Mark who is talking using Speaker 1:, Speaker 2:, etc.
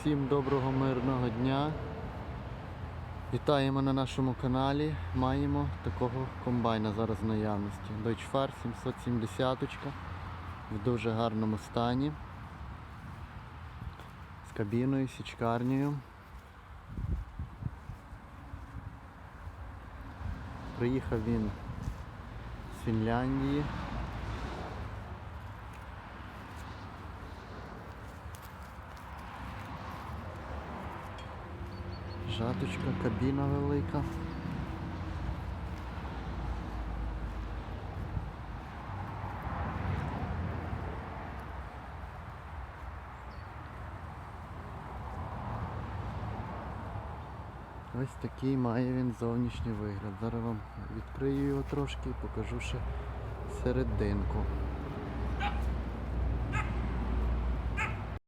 Speaker 1: Всім доброго мирного дня. Вітаємо на нашому каналі. Маємо такого комбайна зараз в наявності. Deutschfahr 770 в дуже гарному стані. З кабіною, січкарнею. Приїхав він з Фінляндії. Жаточка, кабіна велика. Ось такий має він зовнішній вигляд. Зараз вам відкрию його трошки і покажу ще серединку.